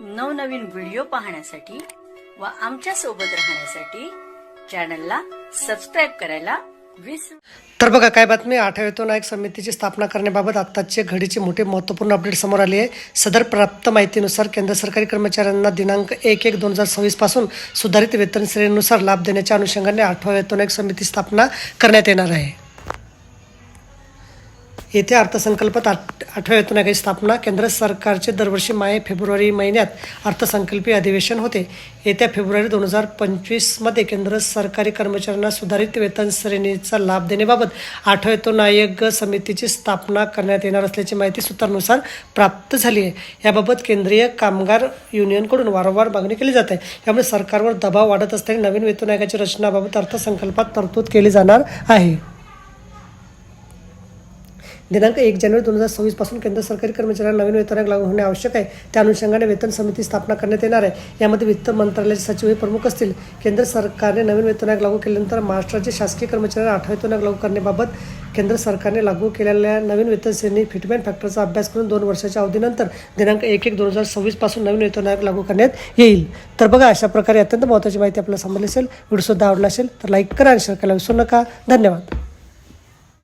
नवनवीन व्हिडिओ पाहण्यासाठी व आमच्यासोबत राहण्यासाठी चॅनलला सबस्क्राईब करायला तर बघा काय बातमी? आठव्यातून नायक समितीची स्थापना करण्याबाबत आत्ताचे घडीचे मोठे महत्त्वपूर्ण अपडेट समोर आले आहे. सदर प्राप्त माहितीनुसार केंद्र सरकारी कर्मचाऱ्यांना दिनांक एक एक दोन हजार सव्वीसपासून सुधारित वेतन श्रेणीनुसार लाभ देण्याच्या अनुषंगाने आठव्यातून एक समिती स्थापना करण्यात येणार आहे. येथे अर्थसंकल्पात आठ आठव्या वेतनाची स्थापना. केंद्र सरकारचे दरवर्षी माय फेब्रुवारी महिन्यात अर्थसंकल्पीय अधिवेशन होते. येत्या फेब्रुवारी दोन हजार पंचवीसमध्ये केंद्र सरकारी कर्मचाऱ्यांना सुधारित वेतन श्रेणीचा लाभ देण्याबाबत आठव्या वेतन आयोग समितीची स्थापना करण्यात येणार असल्याची माहिती सूत्रानुसार प्राप्त झाली आहे. याबाबत केंद्रीय कामगार युनियनकडून वारंवार मागणी केली जात. आहे यामुळे सरकारवर दबाव वाढत असताना नवीन वेतन आयोगाची रचनाबाबत अर्थसंकल्पात तरतूद केली जाणार आहे. दिनांक एक जानेवारी दोन हजार सव्वीसपासून केंद्र सरकारी कर्मचाऱ्यांना नवीन वेतन लागू होणे आवश्यक आहे. त्या अनुषंगाने वेतन समिती स्थापना करण्यात येणार आहे. यामध्ये वित्त मंत्रालयाचे सचिव हे प्रमुख असतील. केंद्र सरकारने नवीन वेतन आयोग लागू केल्यानंतर महाराष्ट्राचे शासकीय कर्मचाऱ्यांना आठवा वेतन आयोग लागू करण्याबाबत केंद्र सरकारने लागू केलेल्या नवीन वेतन श्रेणी फिटमेंट फॅक्टरचा अभ्यास करून दोन वर्षाच्या अवधीनंतर दिनांक एक एक दोन हजार सव्वीसपासून नवीन वेतन आयोग लागू करण्यात येईल. तर बघा अशा प्रकारे अत्यंत महत्त्वाची माहिती आपल्याला समजली असेल व्हिडिओ सुद्धा आवडला असेल तर लाईक करा आणि शेअर करायला विसरू नका. धन्यवाद.